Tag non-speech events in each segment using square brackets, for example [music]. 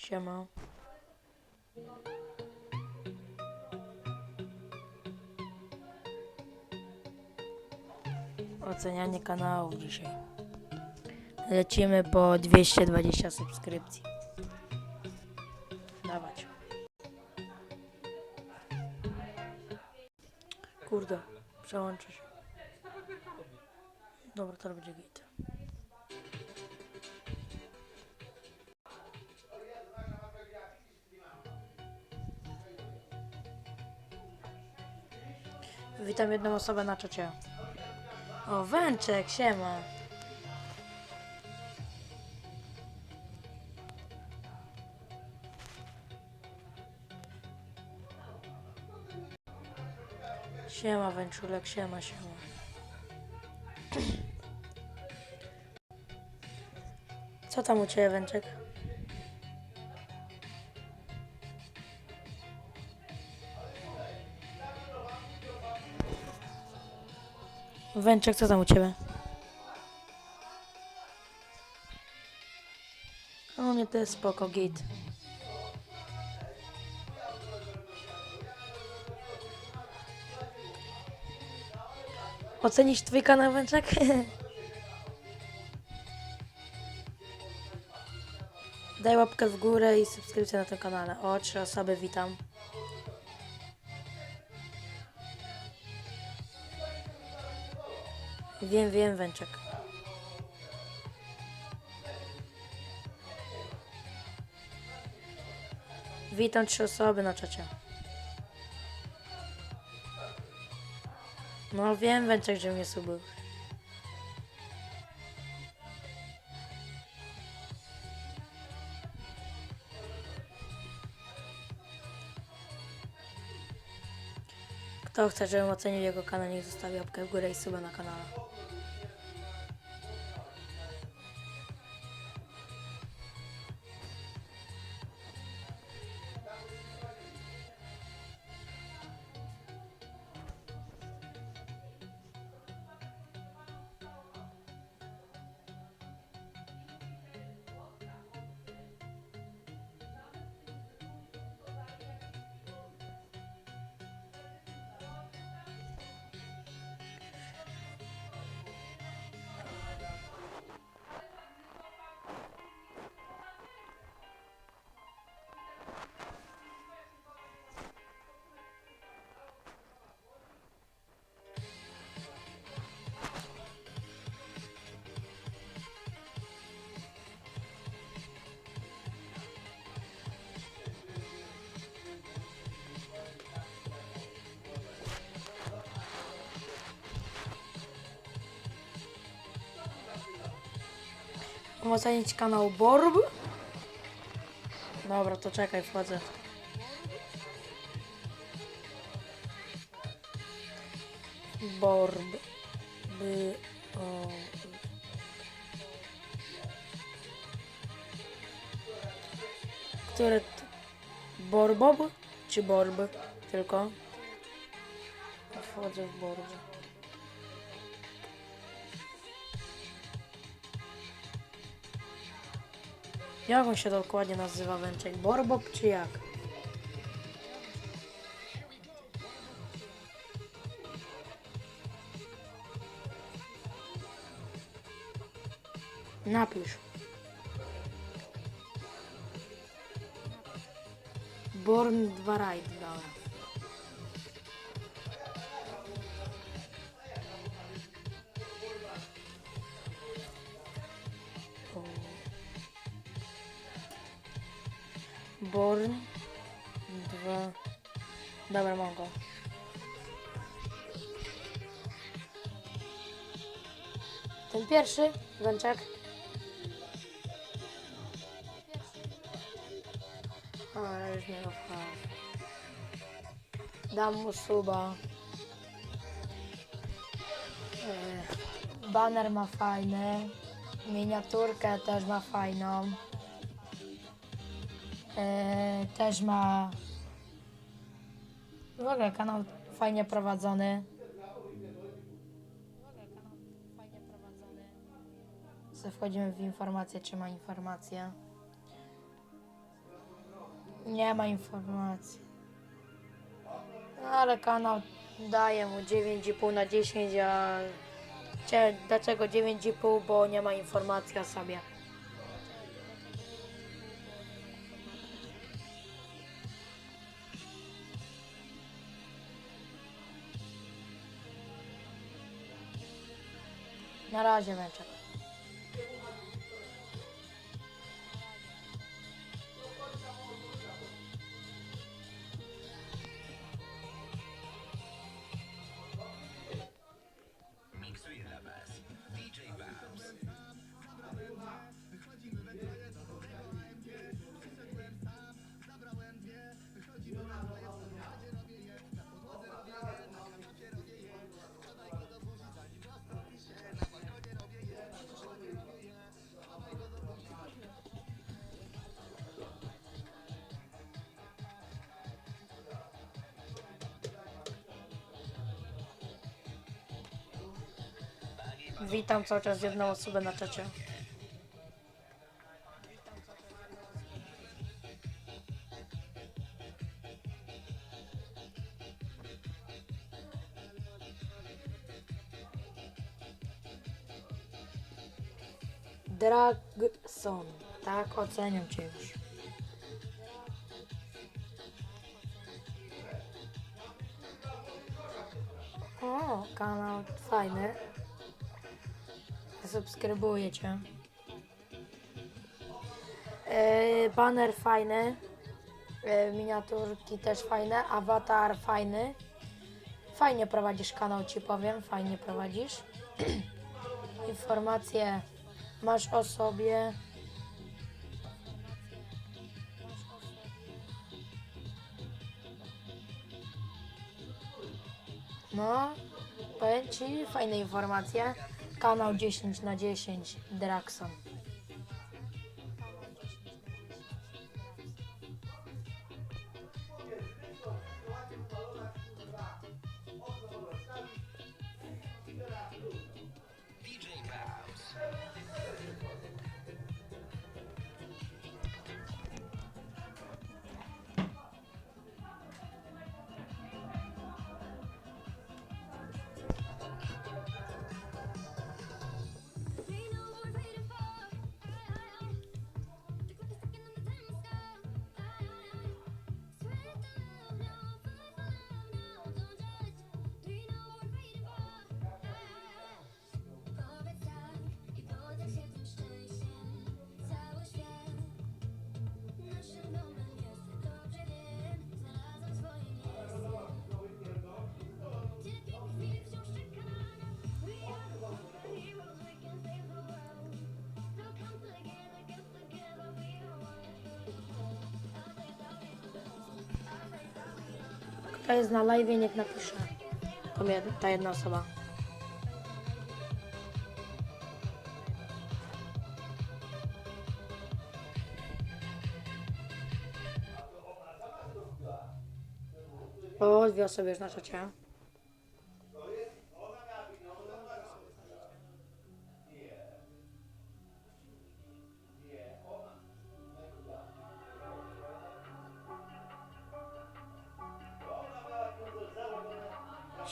Siema. Ocenianie kanałów dzisiaj. Lecimy po 220 subskrypcji. Dawać. Kurde, przełączę się. Dobra, to będzie git. Witam jedną osobę na czacie. O, Węczek, siema. Siema Węczulek, siema, siema. Co tam u Ciebie, Węczek? Węczek, co tam u Ciebie? A u mnie to jest spoko, git. Ocenić Twój kanał, Węczek? [laughs] Daj łapkę w górę i subskrypcję na tym kanale. O, trzy osoby, witam. Wiem, wiem, Węczek. Witam trzy osoby na czacie. No wiem, Węczek, że mnie subił. Kto chce, żebym ocenił jego kanał, niech zostawi łapkę w górę i suba na kanale. Mam ocenić kanał Borb? Dobra, to czekaj, wchodzę. Borb. By, o, które... Borbob? Czy Borb? Tylko? Wchodzę w Borb. Jak on się dokładnie nazywa Węczek? Borbob czy jak? Napisz. Born 2 Ride, dobra. Pierwszy, Węczek. A, ja już nie go wchałem. Dam mu suba. E, Banner ma fajny. Miniaturkę też ma fajną. E, też ma w ogóle kanał fajnie prowadzony. Co wchodzimy w informacje, czy ma informacje. Nie ma informacji. No, ale kanał daje mu 9,5 na 10, a dlaczego 9,5? Bo nie ma informacji o sobie. Na razie meczek. Witam cały czas jedną osobę na czacie. Dragson. Tak, oceniam Cię już. O, kanał fajny. Subskrybuję cię. Yy, banner fajny. Yy, miniaturki też fajne. Awatar fajny. Fajnie prowadzisz kanał, ci powiem. Fajnie prowadzisz. [clears throat] Informacje masz o sobie. No, powiem Ci fajne informacje. Kanał 10 na 10 Draxon. Kto jest na live, niech napisze. To ta jedna osoba. O, dwie osoby już na czacie.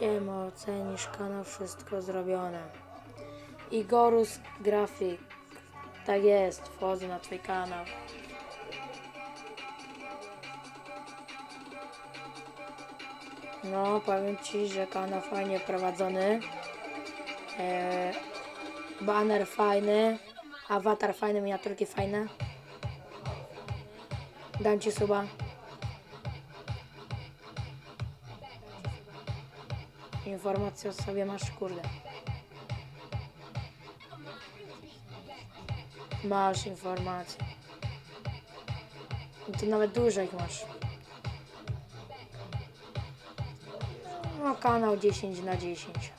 Siema, ocenisz kanał, wszystko zrobione. Igorus Grafik. Tak jest, wchodzę na twój kanał. No, powiem ci, że kanał fajnie prowadzony. E, banner fajny. Awatar fajny, miniaturki fajne. Dam ci suba. Informacje o sobie masz, kurde. Masz informacje. I tu nawet dużo ich masz. No, kanał 10 na 10.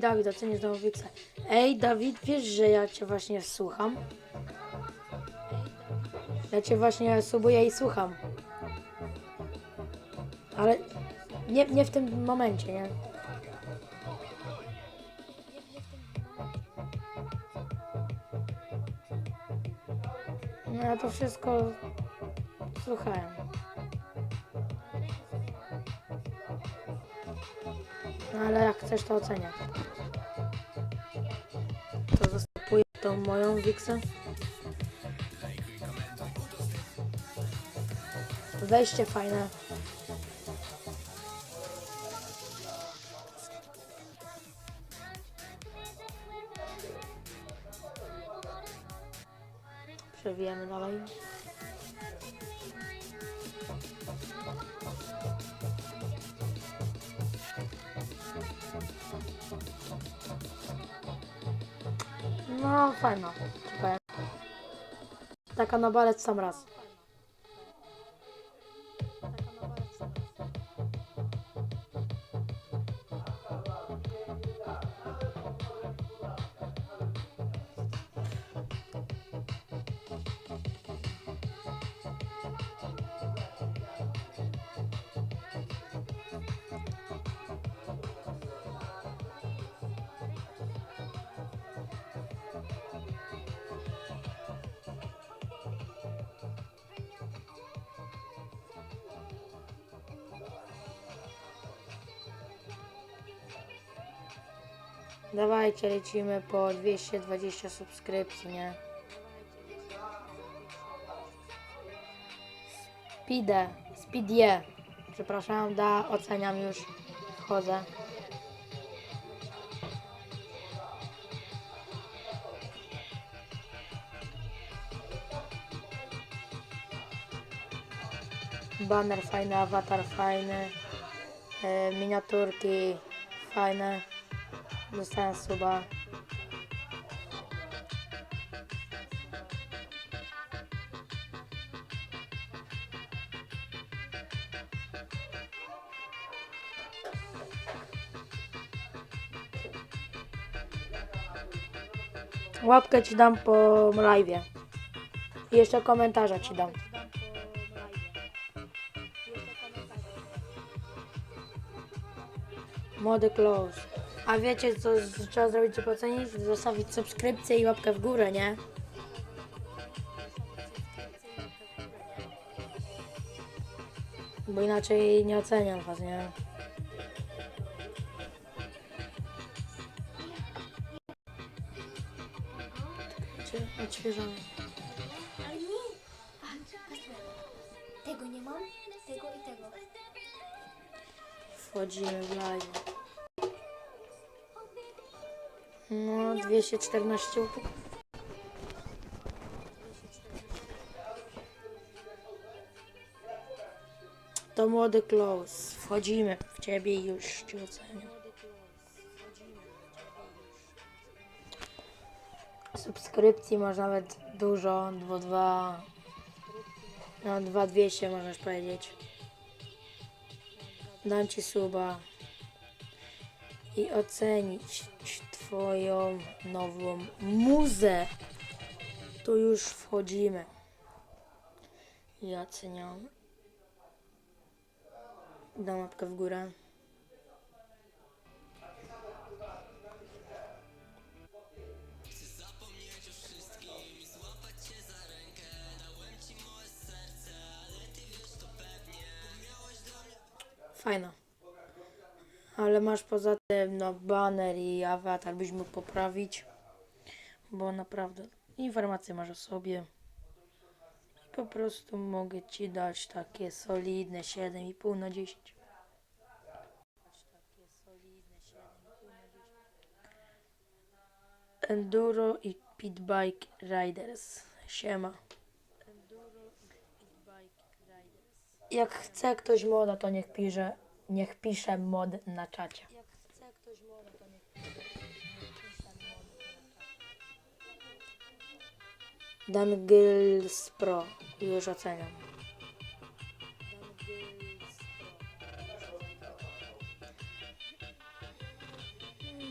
Dawid ocenię znowu Wixa. Ej, Dawid, wiesz, że ja cię właśnie słucham? Ja cię właśnie subuję i słucham. Ale nie, nie w tym momencie, nie? No ja to wszystko słuchałem. No ale jak chcesz to oceniać. convicção. Weźcie fajne No, fajna. powiem. Taka na balet sam raz. Dawajcie, lecimy po 220 subskrypcji, nie? Speedę, speedie. Przepraszam, da, oceniam już. Wchodzę. Banner fajny, awatar fajny. E, miniaturki fajne. Dostałem suba. Łapkę ci dam po live'ie. I jeszcze komentarza ci dam. Młody close. A wiecie co trzeba zrobić, żeby ocenić? Zostawić subskrypcję i łapkę w górę, nie? Bo inaczej nie oceniam was, nie? No, 214 łapek. To młody close. Wchodzimy w ciebie i już ci ocenię. Subskrypcji masz nawet dużo, 2, no 2200 możesz powiedzieć. Dam ci suba i ocenić twoją nową muzę. Tu już wchodzimy. I oceniam. Dam łapkę w górę. Fajna. Ale masz poza tym no banner i awatar byś mógł poprawić. Bo naprawdę informacje masz o sobie. Po prostu mogę ci dać takie solidne 7,5 na 10. Enduro i Pitbike Riders. Siema. Jak chce ktoś moda, to niech pisze, niech pisze mod na czacie. Jak chce ktoś moda, to niech Dangles Pro. Już oceniam.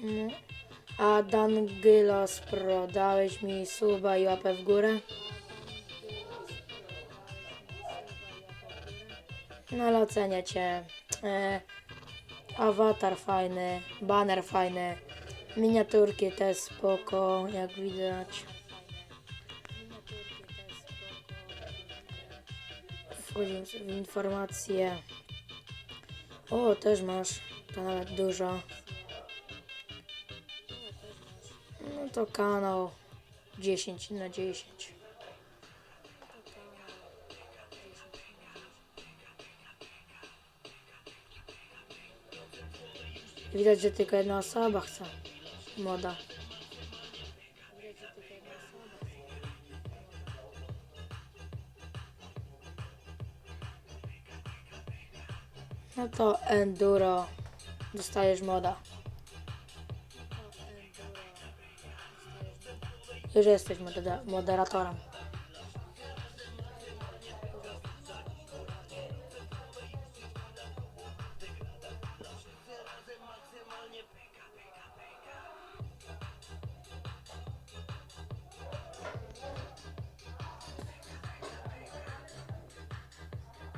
No. A Dangylos Pro, dałeś mi suba i łapę w górę? No ale ocenię cię. E, awatar fajny, banner fajny, miniaturki też spoko, jak widać. Wchodzimy w informacje. O, też masz, to nawet dużo. No to kanał 10 na 10. Widać, że tylko jedna osoba chce. Moda. No to enduro. Dostajesz moda. Już jesteś modera- moderatorem.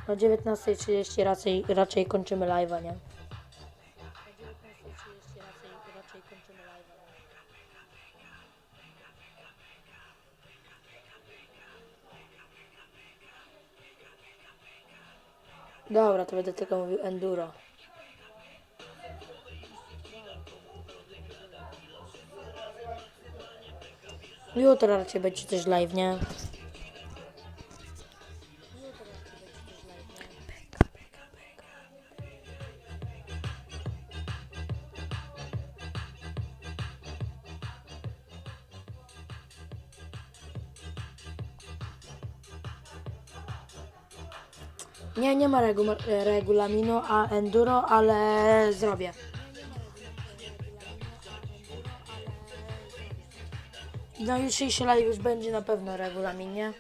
O 19.30 raczej, raczej kończymy live'a, nie? O 19.30 raczej, raczej kończymy live'a, nie? Dobra, to będę tylko mówił enduro. Jutro raczej będzie też live, nie? Ma regu regulaminu, a enduro, ale zrobię. Na jutrzejszy live już będzie na pewno regulamin, nie?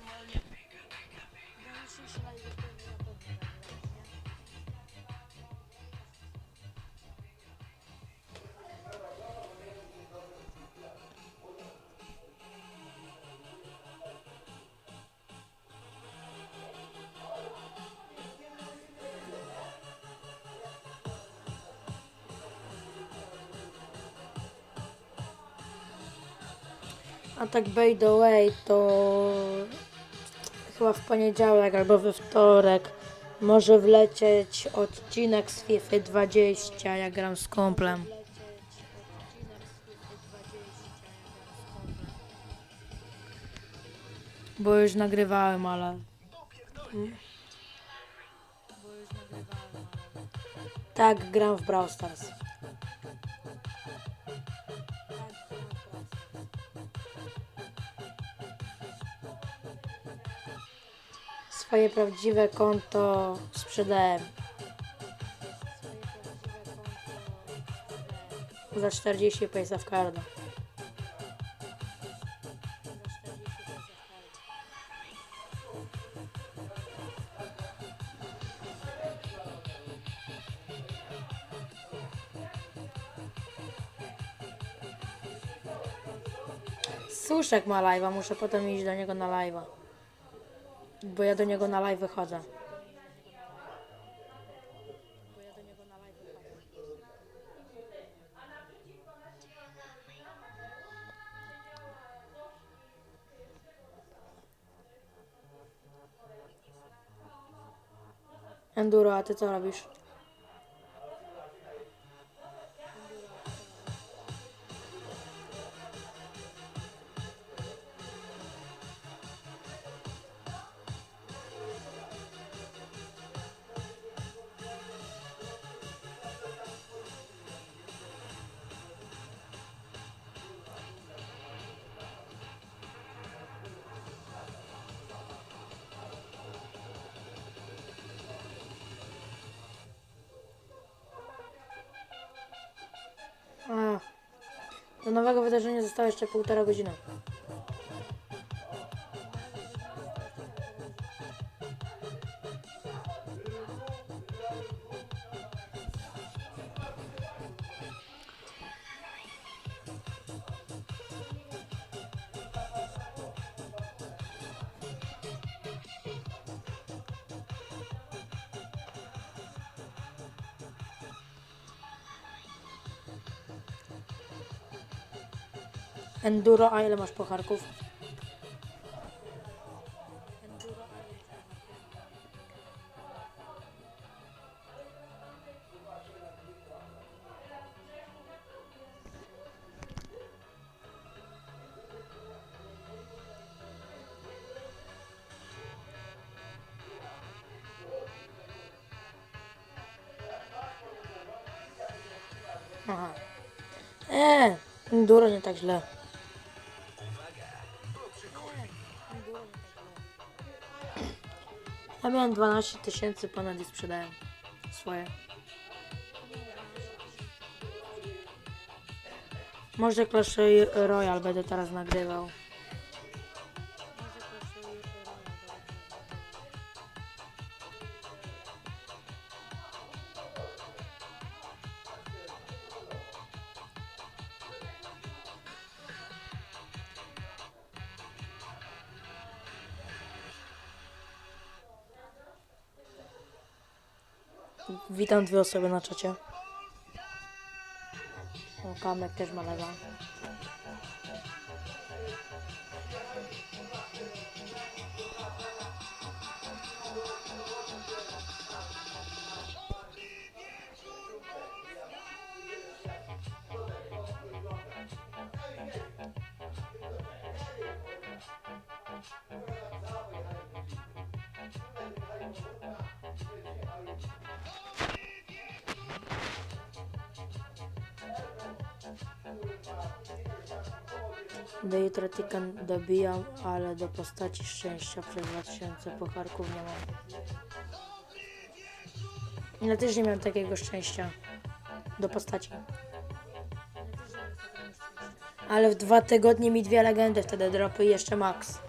Tak by the way, to chyba w poniedziałek albo we wtorek może wlecieć odcinek z FIFA 20, jak gram z kumplem. Bo już nagrywałem, ale... Tak, gram w Brawl Stars. Swoje prawdziwe konto sprzedałem. Za 40 pejsa w kardę. Suszek ma live'a, muszę potem iść do niego na live'a. Bo ja do niego na live wychodzę. Enduro, a ty co robisz? Do nowego wydarzenia zostało jeszcze półtora godziny. Enduro, a ile masz pucharków? Aha. Eee, enduro nie tak źle. Ja miałem 12 tysięcy ponad i sprzedałem swoje. Może Clash Royale będę teraz nagrywał. Witam dwie osoby na czacie. O, Kamek też ma lewa. Do jutra tikan dobijam, ale do postaci szczęścia przez 2000 pucharków nie mam. Ja też nie miałem takiego szczęścia. Do postaci. Ale w dwa tygodnie mi dwie legendy wtedy dropy jeszcze max.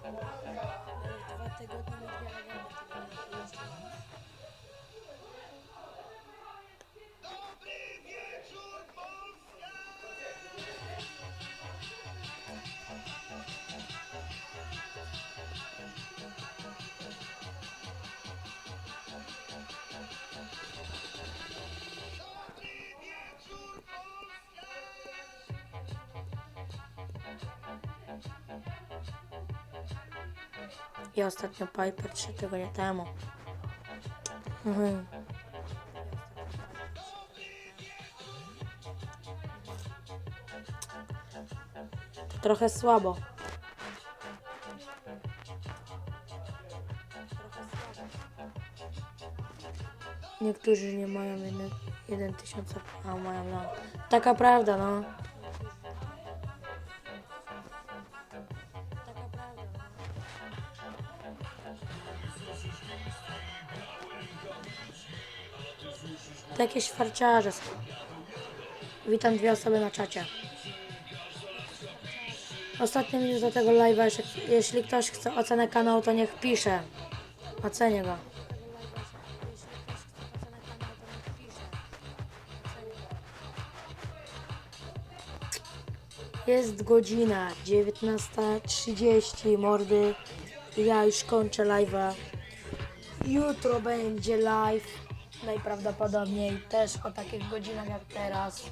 Ja ostatnio Piper 3 tygodnie temu. Mhm. Trochę słabo. Niektórzy nie mają 1 tysiąc, a mają no. Taka prawda, no. Takie szwarciarze są. Witam dwie osoby na czacie. Ostatnie minut do tego live'a, jeśli, jeśli ktoś chce ocenę kanału, to niech pisze. Ocenię go. Jest godzina 19.30, mordy. Ja już kończę live'a. Jutro będzie live. Najprawdopodobniej też o takich godzinach jak teraz.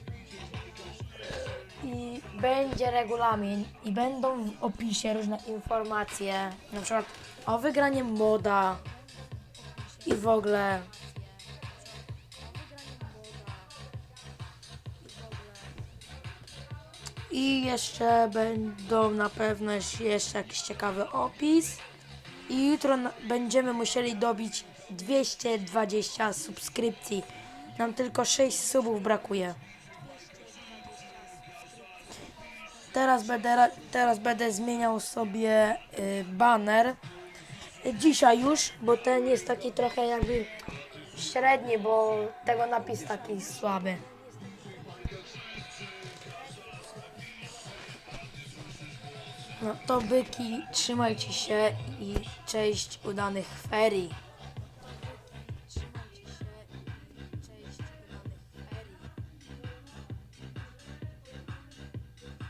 I będzie regulamin i będą w opisie różne informacje, na przykład o wygranie moda i w ogóle. I jeszcze będą na pewno jeszcze jakiś ciekawy opis. I jutro będziemy musieli dobić 220 subskrypcji. Nam tylko 6 subów brakuje. Teraz będę, ra- teraz będę zmieniał sobie y, banner. Dzisiaj już, bo ten jest taki trochę jakby średni, bo tego napis taki słaby. No to byki, trzymajcie się i cześć udanych ferii.